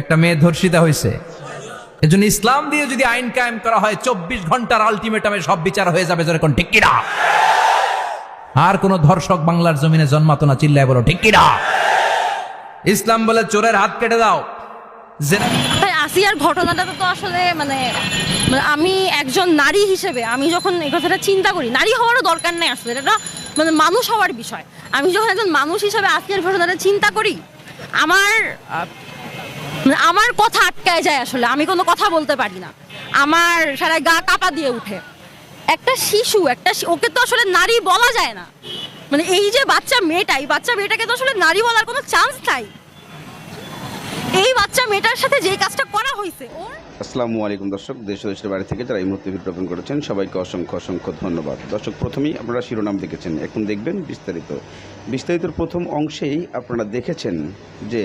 একটা মেয়ে ধর্ষিতা হয়েছে। এজন্য ইসলাম দিয়ে যদি আইন কায়েম করা হয়, চব্বিশ ঘণ্টার আলটিমেটামে সব বিচার হয়ে যাবে যেরকম ঠিক কিনা? আর কোন ধর্ষক বাংলার জমিনে জন্মাতো না, চিল্লায় বলো, ঠিক কিনা? ইসলাম বলে, চোরের হাত কেটে দাও। আসিয়ার ঘটনাটা তো আসলে মানে মানে আমি একজন নারী হিসেবে, আমি যখন এই কথাটা চিন্তা করি, নারী হওয়ারও দরকার নেই আসলে, এটা মানে মানুষ হওয়ার বিষয়। আমি যখন একজন মানুষ হিসেবে আসিয়ার ঘটনাটা চিন্তা করি, আমার আমার কথা আটকায় যায় আসলে, আমি কোনো কথা বলতে পারি না। আমার সারা গা কাপা দিয়ে উঠে। একটা শিশু, একটা ওকে তো আসলে নারী বলা যায় না। মানে এই যে বাচ্চা মেয়েটা, এই বাচ্চা মেয়েটাকে তো আসলে নারী বলার কোনো চান্স নাই। এই বাচ্চা মেয়েটার সাথে যে কাজটা করা হয়েছে ওর আসসালামু আলাইকুম, দর্শক। দেশ দেশের বাড়ি থেকে যারা এই মুহূর্তে ওপেন করেছেন, সবাইকে অসংখ্য অসংখ্য ধন্যবাদ। দর্শক, প্রথমেই আপনারা শিরোনাম দেখেছেন। এখন দেখবেন বিস্তারিত। বিস্তারিতর প্রথম অংশেই আপনারা দেখেছেন যে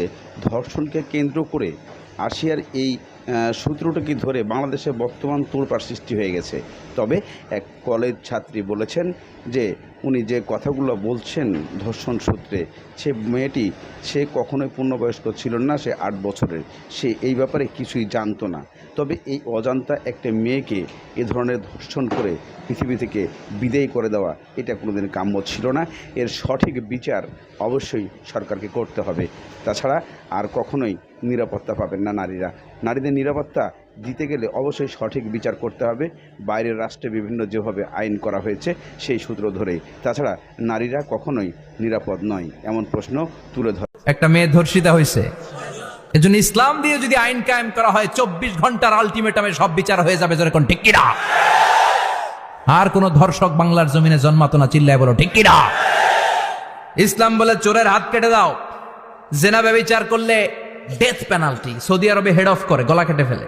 ধর্ষণকে কেন্দ্র করে আসিয়ার এই সূত্রটাকে ধরে বাংলাদেশে বর্তমান তোড়পাড় সৃষ্টি হয়ে গেছে। তবে এক কলেজ ছাত্রী বলেছেন যে উনি যে কথাগুলো বলছেন ধর্ষণ সূত্রে, সে মেয়েটি, সে কখনোই পূর্ণবয়স্ক ছিল না, সে আট বছরের। সে এই ব্যাপারে কিছুই জানতো না। তবে এই অজান্তা একটা মেয়েকে এ ধরনের ধর্ষণ করে পৃথিবী থেকে বিদায় করে দেওয়া, এটা কোনোদিন কাম্য ছিল না। এর সঠিক বিচার অবশ্যই সরকারকে করতে হবে। তাছাড়া আর কখনোই নিরাপত্তা পাবেন না নারীরা। নারীদের নিরাপত্তা দিতে গেলে অবশ্যই সঠিক বিচার করতে হবে। বাইরের রাষ্ট্রে বিভিন্ন যেভাবে আইন করা হয়েছে, সেই সূত্র ধরেই। তাছাড়া নারীরা কখনোই নিরাপদ নয়, এমন প্রশ্ন তুলে ধরে। একটা মেয়ে ধর্ষিতা হয়েছে। এজন্য ইসলাম দিয়ে যদি আইন কায়েম করা হয়, চব্বিশ ঘণ্টার আলটিমেটামে সব বিচার হয়ে যাবে যেরকম ঠিক কিনা আর কোন ধর্ষক বাংলার জমিনে জন্মাতো না, চিল্লায় বলো ঠিক কিনা ইসলাম বলে, চোরের হাত কেটে দাও। জেনা ব্যবচার করলে ডেথ পেনাল্টি সৌদি আরবে হেড অফ করে, গলা কেটে ফেলে।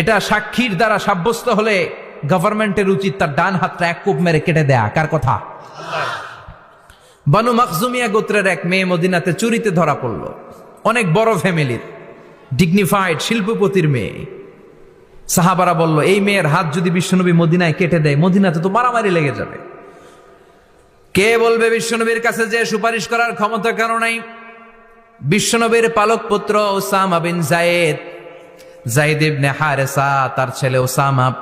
এটা সাক্ষীর দ্বারা সাব্যস্ত হলে গভর্নমেন্টের উচিত তার ডান হাতটা এক কূপ মেরে কেটে দেয়া। কার কথা? বানু মাকজুমিয়া গোত্রের এক মেয়ে মদিনাতে চুরিতে ধরা পড়ল। অনেক বড় ফ্যামিলির ডিগনিফাইড শিল্পপতির মেয়ে। সাহাবারা বলল, এই মেয়ের হাত যদি বিশ্বনবী মদিনায় কেটে দেয়, মদিনাতে তো মারামারি লেগে যাবে। কে বলবে বিশ্বনবীর কাছে যে সুপারিশ করার ক্ষমতা কেন নাই? বিশ্বনবীর পালক পুত্র Osama bin Zayed Zaid ibn Haritha, তার ছেলে ওসামা,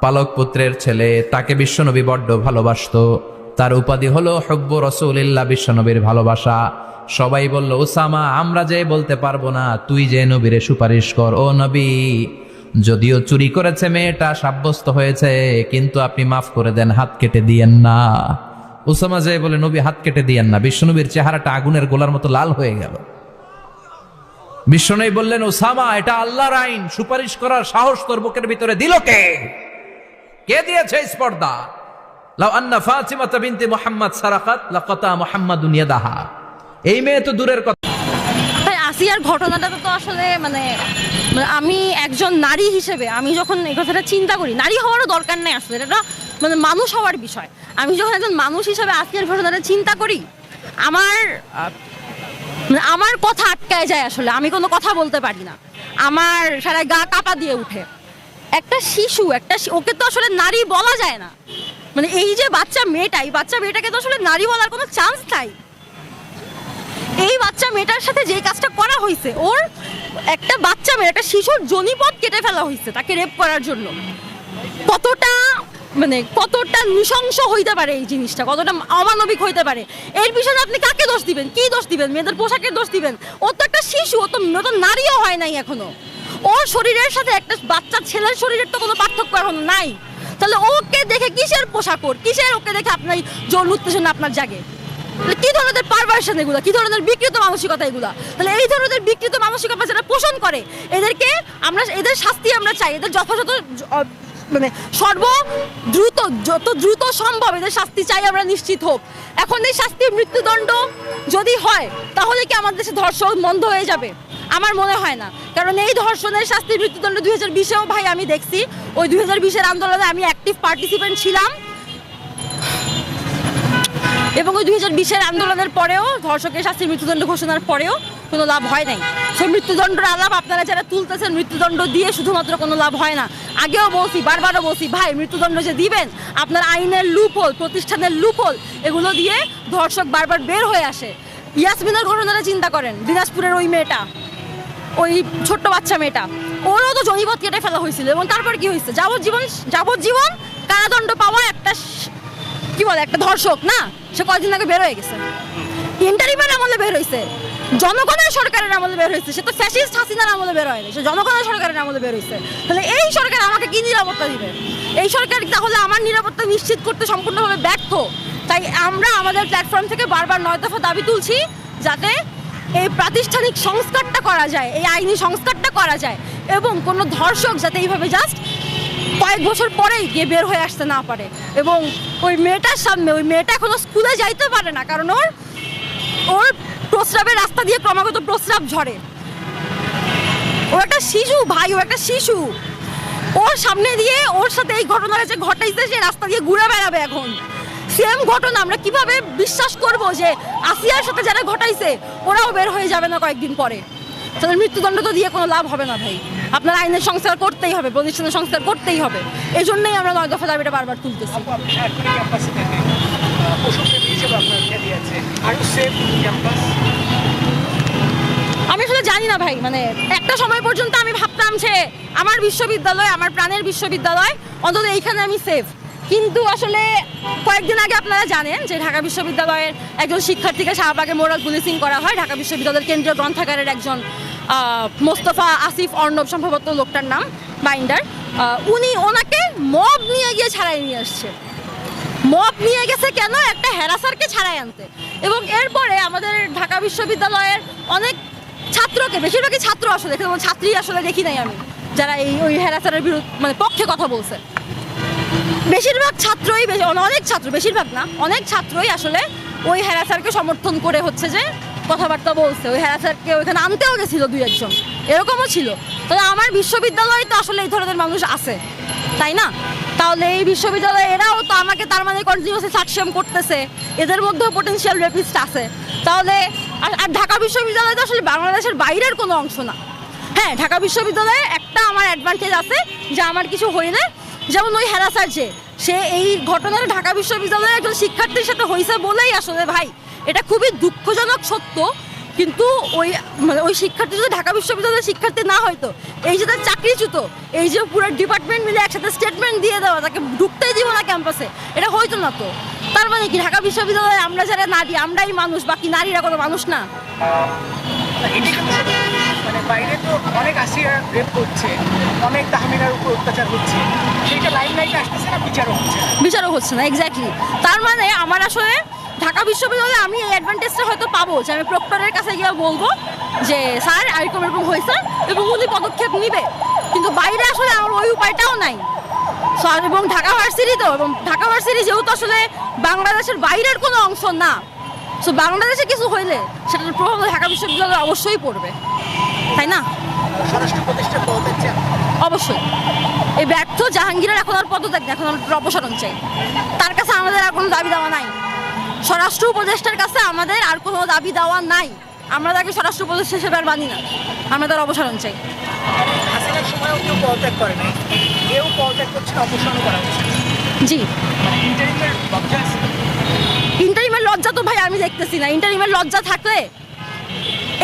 পালক পুত্রের ছেলে, তাকে বিশ্বনবী বড্ড ভালোবাসতো। তার উপাধি হলো হব্ব রসুলিল্লাহ, বিশ্বনবীর ভালোবাসা। সবাই বলল, ওসামা, আমরা যে বলতে পারব না, তুই যে নবীরে সুপারিশ কর, ও নবী। যদিও চুরি করেছে মেয়েটা, সাব্যস্ত হয়েছে, কিন্তু আপনি মাফ করে দেন, হাত কেটে দিয়েন না। ওসামা যে বলে, নবী, হাত কেটে দিয়েন না। বিশ্বনবীর চেহারাটা আগুনের গোলার মতো লাল হয়ে গেল। বিশ্বনবী বললেন, ওসামা, এটা আল্লাহর আইন। সুপারিশ করার সাহস তোর বুকের ভিতরে দিল কে? কে দিয়েছে স্পর্ধা? লাউ আন্না ফাতিমা বিনতে মুহাম্মদ সারাকাত, লাকাতা মুহাম্মাদুন ইয়াদাহা। এই মেয়ে তো দূরের কথা। তাই আসিয়ার ঘটনাটা তো আসলে মানে মানে আমি একজন নারী হিসেবে, আমি যখন এই কথাটা চিন্তা করি, নারী হওয়ারও দরকার নেই আসলে, এটা মানে মানুষ হওয়ার বিষয়। আমি যখন একজন মানুষ হিসেবে আসিয়ার ঘটনাটা চিন্তা করি, আমার আমার কথা আটকায় যায় আসলে, আমি কোনো কথা বলতে পারি না। আমার সারা গা কাপা দিয়ে উঠে। একটা শিশু, একটা ওকে তো আসলে নারী বলা যায় না। মানে এই যে বাচ্চা মেয়েটা এই বাচ্চা মেয়েটাকে তো আসলে নারী বলার কোনো চান্স নাই। এই বাচ্চা মেয়েটার সাথে যে কাজটা করা হয়েছে ওর একটা বাচ্চা মেয়ে, একটা শিশুর জনিপদ কেটে ফেলা হয়েছে তাকে রেপ করার জন্য। কতটা মানে কতটা নৃশংস হইতে পারে এই জিনিসটা, কতটা অমানবিক হইতে পারে। এর পিছনে আপনি কাকে দোষ দিবেন? কি দোষ দিবেন? মেয়েদের পোশাকের দোষ দিবেন? ও তো একটা শিশু, ও তো তো নারীও হয় নাই এখনও। ওর শরীরের সাথে একটা বাচ্চা ছেলের শরীরের তো কোনো পার্থক্য এখনও নাই। তাহলে ওকে দেখে কিসের পোশাক ওর? কিসের ওকে দেখে আপনার জল উত্তেজনা আপনার জাগে? তাহলে কি ধরনের পারভার্সন এগুলো? কি ধরনের বিকৃত মানসিকতা এগুলো? তাহলে এই ধরনের বিকৃত মানসিকতা যারা পোষণ করে, এদেরকে আমরা, এদের শাস্তি আমরা চাই। এদের যথাযথ মানে সর্ব দ্রুত, যত দ্রুত সম্ভব এদের শাস্তি চাই আমরা নিশ্চিত হোক। এখন এই শাস্তি মৃত্যুদণ্ড যদি হয়, তাহলে কি আমাদের দেশে ধর্ষণ বন্ধ হয়ে যাবে? আমার মনে হয় না। কারণ এই ধর্ষণের শাস্তি মৃত্যুদণ্ড দুই হাজার বিশেও ভাই আমি দেখছি। ওই দুই হাজার বিশের আন্দোলনে আমি অ্যাক্টিভ পার্টিসিপেন্ট ছিলাম। এবং ওই দুই হাজার বিশের আন্দোলনের পরেও ধর্ষকের শাস্তি মৃত্যুদণ্ড ঘোষণার পরেও কোনো লাভ হয় নাই। সেই মৃত্যুদণ্ডের আলাপ আপনারা যারা তুলতেছেন, মৃত্যুদণ্ড দিয়ে শুধুমাত্র কোনো লাভ হয় না। আগেও বলছি, বারবারও বলছি, ভাই, মৃত্যুদণ্ড যে দিবেন, আপনার আইনের লুপহোল, প্রতিষ্ঠানের লুপহোল, এগুলো দিয়ে ধর্ষক বারবার বের হয়ে আসে। ইয়াসমিনের ঘটনাটা চিন্তা করেন, দিনাজপুরের ওই মেয়েটা, ওই ছোট্ট বাচ্চা মেয়েটা। ওরও তো জনিপথ কেটে ফেলা হয়েছিল এবং তারপর কি হয়েছে? যাবজ্জীবন যাবজ্জীবন কারাদণ্ড পাওয়া একটা কি বলে, একটা ধর্ষক, না? সে কয়েকদিন আগে বের হয়ে গেছে। ইন্টারিমের আমলে বের হয়েছে জনগণের সরকারের আমলে বের হয়েছে সে তো ফ্যাসিস্ট হাসিনার আমলে বের হয়নি সে জনগণের সরকারের আমলে বের হয়েছে তাহলে এই সরকার আমাকে কি নিরাপত্তা দিবে? এই সরকার তাহলে আমার নিরাপত্তা নিশ্চিত করতে সম্পূর্ণভাবে ব্যর্থ। তাই আমরা আমাদের প্ল্যাটফর্ম থেকে বারবার নয় দফা দাবি তুলছি যাতে এই প্রাতিষ্ঠানিক সংস্কারটা করা যায়, এই আইনি সংস্কারটা করা যায়। এবং কোনো ধর্ষক যাতে এইভাবে জাস্ট কয়েক বছর পরেই গিয়ে বের হয়ে আসতে না পারে। এবং ওই মেয়েটার সামনে, ওই মেয়েটা এখনও স্কুলে যাইতে পারে না, কারণ ওর ওর প্রস্রাবের রাস্তা দিয়ে ক্রমাগত প্রস্রাব ঝরে। ও একটা শিশু, ভাই, ও একটা শিশু। ওর সামনে দিয়ে ওর সাথে এই ঘটনাটা যে ঘটাইছে, সে রাস্তা দিয়ে ঘুরে বেড়াবে এখন। সেম ঘটনা আমরা কীভাবে বিশ্বাস করব যে আসিয়ার সাথে যারা ঘটাইছে, ওরাও বের হয়ে যাবে না কয়েকদিন পরে? তাদের মৃত্যুদণ্ড তো দিয়ে কোনো লাভ হবে না, ভাই। আপনার আইনের সংস্কার করতেই হবে প্রতিষ্ঠানের সংস্কার করতেই হবে। এই জন্যই আমরা নয় দফা দাবিটা বারবার তুলতেছি। ক্যাম্পাস আমি আসলে জানি না ভাই মানে একটা সময় পর্যন্ত আমি ভাবতাম যে আমার বিশ্ববিদ্যালয় আমার প্রাণের বিশ্ববিদ্যালয় অন্তত এইখানে আমি সেফ কিন্তু আসলে কয়েকদিন আগে আপনারা জানেন যে ঢাকা বিশ্ববিদ্যালয়ের একজন শিক্ষার্থীকে শাহবাগে মোরাল পুলিশিং করা হয়। ঢাকা বিশ্ববিদ্যালয়ের কেন্দ্রীয় গ্রন্থাগারের একজন মোস্তফা আসিফ অর্ণব সম্ভবত লোকটার নাম বাইন্ডার উনি ওনাকে মব নিয়ে গিয়ে ছাড়াই নিয়ে আসছে। মপ নিয়ে গেছে কেন? একটা হ্যারাসারকে ছাড়াই আনতে। এবং এরপরে আমাদের ঢাকা বিশ্ববিদ্যালয়ের অনেক ছাত্রকে, বেশিরভাগই ছাত্র আসলে ছাত্রী আসলে দেখি নাই আমি, যারা এই, ওই হ্যারাসারের বিরুদ্ধে মানে পক্ষে কথা বলছে। বেশিরভাগ ছাত্রই অনেক ছাত্র, বেশিরভাগ না, অনেক ছাত্রই আসলে ওই হ্যারাসারকে সমর্থন করে হচ্ছে যে কথাবার্তা বলছে, ওই হ্যারাসারকে ওইখানে আনতেও গেছিল দুই একজন। এরকমও ছিল। তবে আমার বিশ্ববিদ্যালয়ে তো আসলে এই ধরনের মানুষ আছে, তাই না? তাহলে এই বিশ্ববিদ্যালয়ে এরাও তো আমাকে তার মানে কন্টিনিউসলি সাকসেম করতেছে, এদের মধ্যেও পটেনশিয়াল রেপিস্ট আছে। তাহলে আর ঢাকা বিশ্ববিদ্যালয় তো আসলে বাংলাদেশের বাইরের কোনো অংশ না। হ্যাঁ ঢাকা বিশ্ববিদ্যালয়ে একটা আমার অ্যাডভান্টেজ আছে যে আমার কিছু হইলে, যেমন ওই হ্যারাসার যে সে এই ঘটনাটা ঢাকা বিশ্ববিদ্যালয়ের একজন শিক্ষার্থীর সাথে হয়েছে বলেই আসলে ভাই। এটা খুবই দুঃখজনক সত্য, কিন্তু ওই মানে ওই শিক্ষার্থী যদি ঢাকা বিশ্ববিদ্যালয়ের শিক্ষার্থী না হয়তো এই যে তার চাকরিচ্যুত, এই যে পুরো ডিপার্টমেন্ট মিলে একসাথে স্টেটমেন্ট দিয়ে দেওয়া, তাকে ঢুকতেই দিব না ক্যাম্পাসে, এটা হয়তো না তো। তার মানে কি, ঢাকা বিশ্ববিদ্যালয়ে আমরা যারা নারী, আমরাই মানুষ, বাকি নারীরা কোনো মানুষ না? এটা মানে বাইরে তো অনেক আসিয়া রেপ করছে, অনেক তাহমিনার উপর অত্যাচার হচ্ছে। সেইটা লাইন লাইটে আসতেছে না, বিচারও হচ্ছে বিচারও হচ্ছে না এক্স্যাক্টলি তার মানে আমার আসলে ঢাকা বিশ্ববিদ্যালয়ে আমি এই অ্যাডভান্টেজটা হয়তো পাবো যে আমি প্রক্টরের কাছে গিয়ে বলব যে, স্যার এরকম এরকম হয়েছে এবং উনি পদক্ষেপ নিবে। কিন্তু বাইরে আসলে আমার ওই উপায়টাও নাই। এবং ঢাকা ভার্সিটি তো, এবং ঢাকা ভার্সিটি যেহেতু আসলে বাংলাদেশের বাইরের কোনো অংশ না সো বাংলাদেশে কিছু হইলে সেটার প্রভাব ঢাকা বিশ্ববিদ্যালয়ে অবশ্যই পড়বে। তাই না? অবশ্যই। এই ব্যর্থ জাহাঙ্গীরের এখন আর পদত্যাগ এখন আমরা অপসারণ চাই। তার কাছে আমাদের আর কোনো দাবি দেওয়া নাই। স্বরাষ্ট্র উপদেষ্টার কাছে আমাদের আর কোনো দাবি দেওয়া নাই। আমরা তাকে স্বরাষ্ট্র উপদেষ্টা হিসেবে আর মানি না। আমরা তার অপসারণ চাই। জি মানে ইন্টারিমের লজ্জা আছে ইন্টারিমের লজ্জা তো ভাই আমি দেখতেছি না। ইন্টারিমের লজ্জা থাকলে?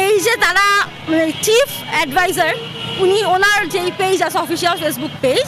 এই যে তারা চিফ অ্যাডভাইজার উনি ওনার যেই পেজ আছে অফিসিয়াল ফেসবুক পেজ